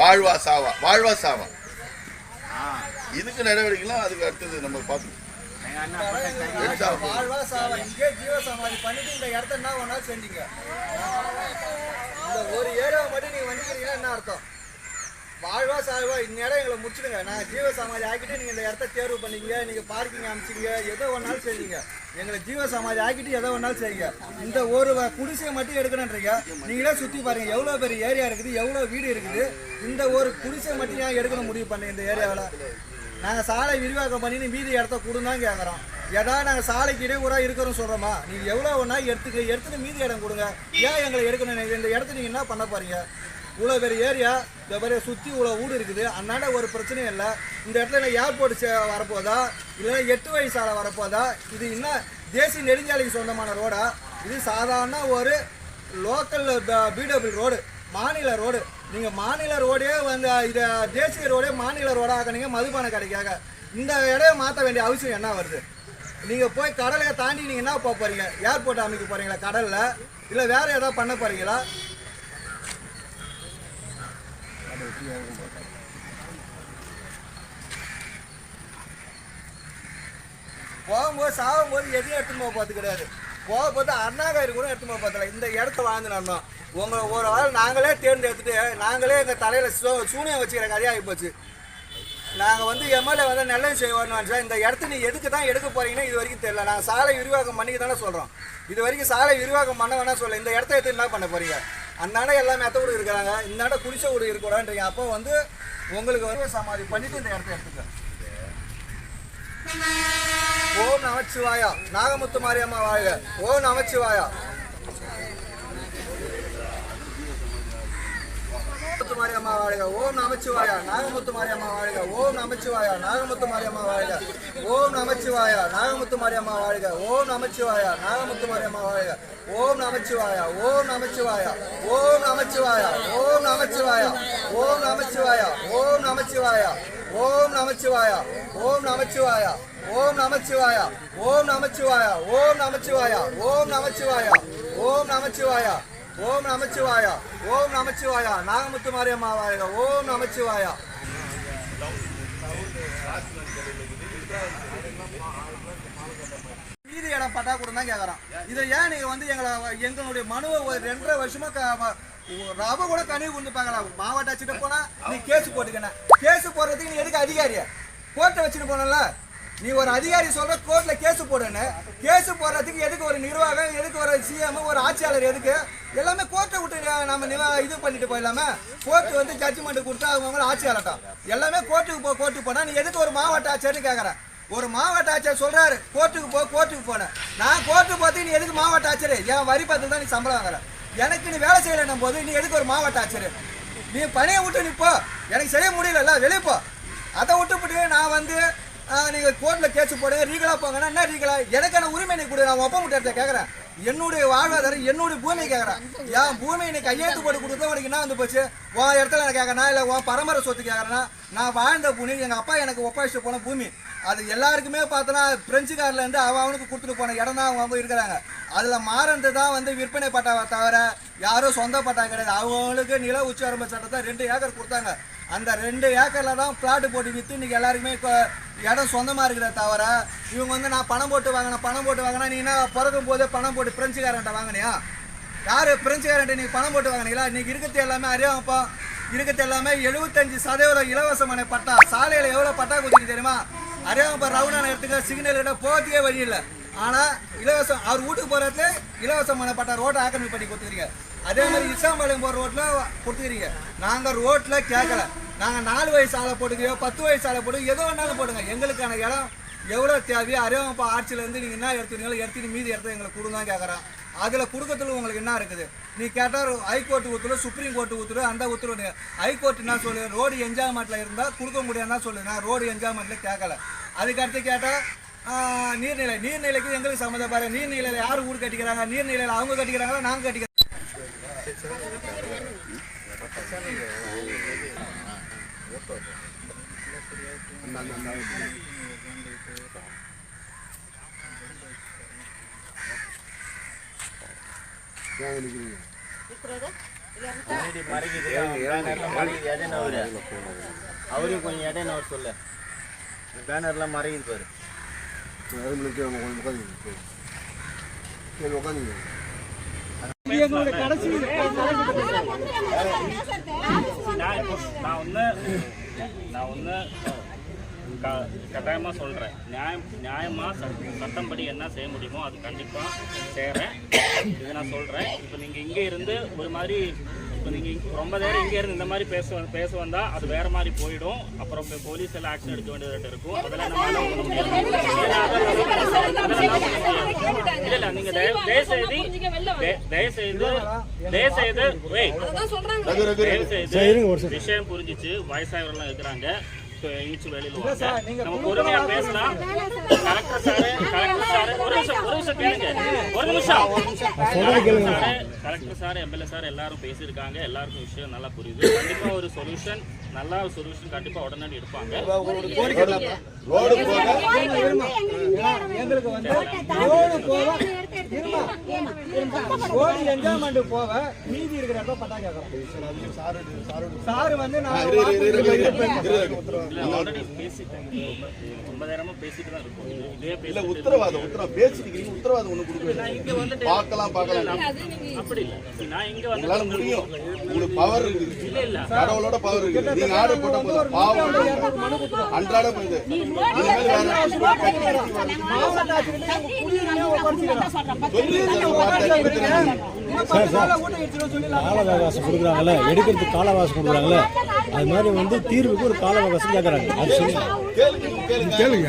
வாழ்வா சாவா வாழ்வா சாவா. இதுக்கு நடவடிக்கைலாம் அதுக்கு அடுத்தது நம்ம பார்க்கணும். எடுத்தா வாழ்வா சாவா இங்கே ஜீவ சமாதி பண்ணிட்டு இந்த இடத்த என்ன ஒன்றா செஞ்சீங்க. இந்த ஒரு ஏரியாவை மட்டும் நீங்க வந்துக்கிறீங்கன்னா என்ன அர்த்தம்? வாழ்வா சாழ்வா இந்நேரம் எங்களை முடிச்சிடுங்க. நான் ஜீவ சமாதி ஆக்கிட்டு நீங்கள் இந்த இடத்த தேர்வு பண்ணீங்க நீங்கள் பார்க்கிங் அமைச்சிங்க எதோ ஒன்றாலும் செய்யுங்க எங்களை ஜீவ சமாதி ஆக்கிட்டு எதோ ஒன்றாலும் செய்யுங்க இந்த ஒரு குடிசையை மட்டும் எடுக்கணுன்றீங்க நீங்களே சுற்றி பாருங்க எவ்வளோ பெரிய ஏரியா இருக்குது எவ்வளோ வீடு இருக்குது. இந்த ஒரு குடிசை மட்டும் ஏன் எடுக்கணும் முடிவு பண்ணேன் இந்த ஏரியாவில் நாங்கள் சாலை விரிவாக்கம் பண்ணி மீதி இடத்த கொடுன்னு கேட்குறோம் ஏதாவது நாங்கள் சாலைக்கு இடையூறாக இருக்கிறோம் சொல்கிறோமா நீங்கள் எவ்வளோ ஒன்றா எடுத்துக்க எடுத்துகிட்டு மீதி இடம் கொடுங்க. ஏன் எங்களை எடுக்கணும் இந்த இடத்த நீங்கள் என்ன பண்ண போகிறீங்க இவ்வளோ பெரிய ஏரியா இந்த பெரிய சுற்றி இவ்வளோ வீடு இருக்குது. அதனால ஒரு பிரச்சனையும் இல்லை. இந்த இடத்துல என்ன ஏர்போர்ட் வரப்போதா? இல்லைன்னா எட்டு வழி சாலை வரப்போதா? இது என்ன தேசிய நெடுஞ்சாலைக்கு சொந்தமான ரோடா? இது சாதாரண ஒரு லோக்கல் பிடபிள் ரோடு மாநில ரோடு நீங்கள் மாநில ரோடே வந்து இதை தேசிய ரோடே மாநில ரோடாக நீங்கள் மதுபான கடைக்காக. இந்த இடம் மாற்ற வேண்டிய அவசியம் என்ன வருது? நீங்கள் போய் கடலை தாண்டி நீங்கள் என்ன போக போகிறீங்க ஏர்போர்ட் அமைக்க போகிறீங்களா கடலில்? இல்லை வேறு ஏதாவது பண்ண போகிறீங்களா போகும்போது சாகும்போது எதையும் எடுத்துன்னு போக பார்த்து கிடையாது. போகும்போது அண்ணாகாரி கூட எடுத்துன்னு போக பார்த்தல இந்த இடத்த வாழ்ந்துனோம் உங்களை ஒரு வாரம் நாங்களே தேர்ந்தெடுத்துட்டு நாங்களே எங்கள் தலையில் சூ சூனியம் வச்சுக்கிற கதையாகி போச்சு. நாங்கள் வந்து எம்எல்ஏ வந்து நல்லது செய்வோம்னு சார் இந்த இடத்த நீ எதுக்கு தான் எடுக்க போகிறீங்கன்னு இது வரைக்கும் தெரியல. நாங்கள் சாலை விரிவாக்கம் பண்ணிக்க தானே சொல்கிறோம் இது வரைக்கும் சாலை விரிவாக்கம் பண்ண வேணா சொல்ல இந்த இடத்த எடுத்து என்ன பண்ண போகிறீங்க அந்தாண்ட எல்லாமே மெத்த வீடு இருக்கிறாங்க. இந்தாண்ட குடிசை வீடு இருக்கக்கூடாதுன்றீங்க அப்போ வந்து உங்களுக்கு வந்து சமாதி. பண்ணிட்டு இந்த இடத்த எடுத்துக்க. ஓம் நமச்சிவாயா. நாகமுத்து மாரியம்மா வாழ்க. ஓம் நமச்சிவாயா. நாகமுத்து மாரியம்மா வாழ்க ஓம் நமச்சிவாயா நாகமுத்து மாரியம்மா வாழ்க ஓம் நமச்சிவாயா நாகமுத்து மாரியம்மா வாழ்க ஓம் நமச்சிவாயா நாகமுத்து மாரியம்மா வாழ்க ஓம் நமச்சிவாயா நாகமுத்து மாரியம்மா வாழ்க ஓம் நமச்சிவாயா ஓம் நமச்சிவாயா ஓம் நமச்சிவாயா ஓம் நமச்சிவாயா ஓம் நமச்சிவாயா ஓம் நமச்சிவாயா ஓம் நமச்சிவாயா ஓம் நமச்சிவாயா ஓம் நமச்சிவாயா ஓம் நமச்சிவாயா ஓம் நமச்சிவாயா ஓம் நமச்சிவாயா ஓம் நமச்சிவாயா ஓம் நமச்சிவாயா ஓம் நமச்சிவாயா நாகமுத்து மாரியம்மா வாழ்க ஓம் நமச்சிவாயா. மீதி இடம் பட்டா கூட தான் கேட்குறான் இதை ஏன் நீங்கள் வந்து எங்களை எங்களுடைய மனுவை ஒரு ரெண்டரை வருஷமா ரவ கூட கனிவு கொண்டு பார்க்கலாம் மாவட்ட வச்சுட்டு போனா நீ கேஸ் போட்டுக்கணும். கேஸ் போடுறதுக்கு நீ எதுக்கு அதிகாரியா? கோர்ட்டை வச்சுட்டு போனல? நீ ஒரு அதிகாரி சொல்ற கோர்ட்ல கேஸ் போடுன்னு கேஸ் போடுறதுக்கு எதுக்கு ஒரு நிர்வாகம் எதுக்கு ஒரு சிஎம் ஒரு ஆட்சியாளர் எதுக்கு? எல்லாமே கோர்ட்டை விட்டு நம்ம இது பண்ணிட்டு போயிடலாமே. கோர்ட் வந்து ஜட்ஜ்மெண்ட் கொடுத்தா அவங்க ஆட்சியாளட்டும் எல்லாமே கோர்ட்டுக்கு போ கோர்ட்டுக்கு போனா நீ எதுக்கு ஒரு மாவட்ட ஆட்சியர்னு கேட்கறேன் ஒரு மாவட்ட ஆட்சியர் சொல்றாரு கோர்ட்டுக்கு போ கோர்ட்டுக்கு போனேன். நான் கோர்ட்டுக்கு போறது நீ எதுக்கு மாவட்ட ஆட்சியர் என் வரி பத்திரம் தான் நீ சம்பளம் வாங்குற. எனக்கு நீ வேலை செய்யலைன்னும் போது நீ எதுக்கு ஒரு மாவட்ட ஆட்சியர் நீ பணியை விட்டு நீ போ. எனக்கு செய்ய முடியலல்ல வெளியே போ. அதை விட்டு நான் வந்து நீங்கள் கோர்ட்டில் கேஸ் போடுங்க ரீகலாக போங்கன்னா என்ன ரீகலா எனக்கான உரிமை நீ கொடு நான் ஒப்ப முட்டை கேட்கறேன் என்னுடைய வாழ்வாதாரம் என்னுடைய பூமி கேட்குறேன் என் பூமி நீ கையெழுத்து போட்டு கொடுத்தா உனக்கு என்ன வந்து போச்சு? உன் இடத்துல நான் கேட்கறேனா இல்லை உன் பரம்பரை சொத்து கேட்குறேன்னா நான் வாழ்ந்த பூமி எங்கள் அப்பா எனக்கு ஒப்பாயிச்சு போன பூமி. அது எல்லாருக்குமே பார்த்தோன்னா பிரெஞ்சுக்காரிலேருந்து அவன் அவனுக்கு கொடுத்துட்டு போன இடம் தான் அவங்க அவங்க இருக்கிறாங்க. அதில் மாறந்து தான் வந்து விற்பனை பட்டாவை தவிர யாரும் சொந்த பட்டா கிடையாது. அவங்களுக்கு நில உச்சாரம்ப சட்டத்தை ரெண்டு ஏக்கர் கொடுத்தாங்க. அந்த ரெண்டு ஏக்கரில் தான் பிளாட்டு போட்டு விற்று இன்றைக்கி எல்லாருக்குமே இப்போ இடம் சொந்தமாக இருக்கிறத தவிர இவங்க வந்து நான் பணம் போட்டு வாங்கினேன் பணம் போட்டு வாங்கினா நீ என்ன பிறக்கும் போதே பணம் போட்டு பிரெஞ்சுக்காரன்ட்ட வாங்கினியா? யார் பிரெஞ்சுக்காரன்ட்ட நீங்கள் பணம் போட்டு வாங்கினீங்களா? இன்றைக்கி இருக்கிறது எல்லாமே அறியாமப்பா. இருக்கிறது எல்லாமே எழுபத்தஞ்சு சதவீதம் இலவசமான பட்டா. சாலையில் எவ்வளோ பட்டா கொடுத்துருக்கு தெரியுமா? அறியாமப்பா ரவுண்டான இடத்துக்கு சிக்னல் கிட்ட போகிறதுக்கே வழி இல்லை. ஆனால் இலவசம் அவர் வீட்டுக்கு போகிறதுல இலவசமான பட்டா ரோட்டை ஆக்கிரமி பண்ணி கொடுத்துருக்கீங்க அதே மாதிரி இசாம்பாளையம் போகிற ரோட்டில் கொடுத்துக்கிறீங்க. நாங்கள் ரோட்டில் கேட்கல நாங்கள் நாலு வயசு ஆளை போட்டுக்கிறோம் பத்து வயசு ஆளை போட்டு எதோ வேணாலும் போடுங்க. எங்களுக்கான இடம் எவ்வளோ தேவையோ அறியாமப்பா ஆட்சியிலேருந்து நீங்கள் என்ன எடுத்துக்கிறீங்களோ எடுத்துட்டு மீதி இடத்த எங்களுக்கு கொடுங்க கேட்குறேன் அதில் கொடுக்கறதுல உங்களுக்கு என்ன இருக்குது? நீ கேட்டால் ஹைகோர்ட்டு உத்தரவு சுப்ரீம் கோர்ட்டு உத்தரவு அந்த உத்தரவு ஹைகோர்ட் என்ன சொல்லு? ரோடு என்ஜாய்மெண்ட்டில் இருந்தால் கொடுக்க முடியாதுன்னா சொல்லு நான் ரோடு என்ஜாய்மெண்ட்டில் கேட்கல அதுக்கடுத்து கேட்டால் நீர்நிலை. நீர்நிலைக்கு எங்களுக்கு சம்மந்தம் நீர்நிலையில் யார் ஊர் கட்டிக்கிறாங்க? நீர்நிலையில் அவங்க கட்டிக்கிறாங்களா? நாங்கள் கட்டிக்கிறோம். அவரையும் கொஞ்சம் இடம் அவர் சொல்ல பேனர்லாம் மறையுது பாரு உட்காந்து உட்காந்து எங்களுடைய கடைசி நான் நான் ஒன்று நான் ஒன்று க கட்டாயமாக சொல்கிறேன் நியாயம் நியாயமாக சட்டம்படி என்ன செய்ய முடியுமோ அது கண்டிப்பாக செய்கிறேன் இது நான் சொல்கிறேன் இப்போ நீங்கள் இங்கே இருந்து ஒரு மாதிரி இப்போ நீங்கள் ரொம்ப நேரம் இங்கே இருந்து இந்த மாதிரி பேச பேச வந்தால் அது வேறு மாதிரி போயிடும். அப்புறம் இப்போ போலீஸ் எல்லாம் ஆக்ஷன் எடுக்க வேண்டியது இருக்கும். அதெல்லாம் நம்ம பண்ண முடியாது. ஏன்னா அதெல்லாம் இல்லை இல்லை நீங்கள் தயவு தயவு செய்து தய- தயவு செய்து தயவு செய்து வெய் ரகு ரகு தயவு செய்து விஷயம் புரிஞ்சிச்சு. வயசானவர்கள் இருக்கிறாங்க. ஈச்சு வெளியில வாங்க. நம்ம பொறுமையா பேசலாம் கலெக்டர் சாரு கலெக்டர் சாரு ஒரு நிமிஷம் ஒரு நிமிஷம் கேளுங்க. ஒரு நிமிஷம். கலெக்டர் சாரு எம்எல்ஏ சார் எல்லாரும் பேசியிருக்காங்க. எல்லாருக்கும் விஷயம் நல்லா புரியுது. கண்டிப்பா ஒரு சொல்யூஷன் நல்ல ஒரு சொல்யூஷன் கண்டிப்பா உடனடி எடுப்பாங்க. ரோடு போக. எங்களுக்கு வந்து ரோடு போக. ரோடு என்ஜாய்மெண்ட் போக. மீதி இருக்கிற இடத்துல பட்டா கேட்கறோம் சாரு வந்து நான் இல்ல உத்தரவாதம் உத்தரவாதம் பேசிருக்கீங்க உத்தரவாதம் ஒண்ணு பார்க்கலாம் பார்க்கலாம். அப்படி இல்ல. நான் இங்க வந்து உங்களால முடியும். உங்களுக்கு பவர் இருக்குது. இல்ல இல்ல. கடவுளோட பவர் இருக்குது. நீங்க ஆர்டர் போட்ட போதும். பாவம். அன்றாட போகுது இனிமேல் வேற கட்டி கட்டி வரணும். மாவட்ட ஆட்சியர்கிட்ட உங்க குடியுரிமையை ஒப்படைச்சிக்கிறோம். சொல்லி ஒரு வார்த்தை கொடுத்துருங்க. இன்னும் பத்து நாள்ல ஊட்ட இடிச்சிடும் சொல்லி கால அவகாசம் கொடுக்குறாங்கல்ல எடுக்கிறதுக்கு கால அவகாசம் கொடுக்குறாங்கல்ல அது மாதிரி வந்து தீர்வுக்கு ஒரு கால அவகாசம் கேட்குறாங்க அது சொல்லுங்க கேளுங்க கேளுங்க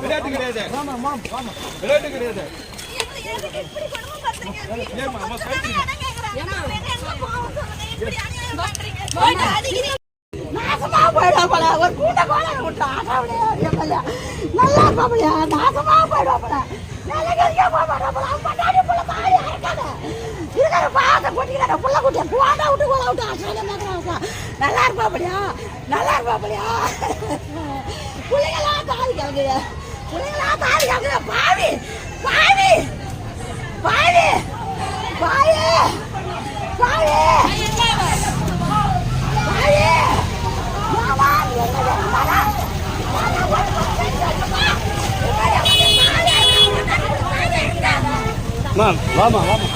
விளையாட்டு கிடையாது. விளையாட்டு கிடையாது. நாசமா போயிடுவா போல ஒரு கூட்ட கோலம் விட்டா நல்லா இருப்பாப்லையா நாசமா போயிடுவா போல நல்லா கறிக்க போல அவன் பண்ணாடி போல மாறி இருக்காத இருக்கிற பாத்த கொட்டிக்கிற புள்ள குட்டிய போட்டா விட்டு போட விட்டு அசாத மாத்திரம் நல்லா இருப்பாப்லையா நல்லா இருப்பாப்லையா பிள்ளைங்களா தாதி கிளம்புது பிள்ளைங்களா தாதி கிளம்புது பாவி பாவி பாவி பாவி பாவி பாவி. மாமா என்ன வேணுமாடா மேம் வாமா வாமா.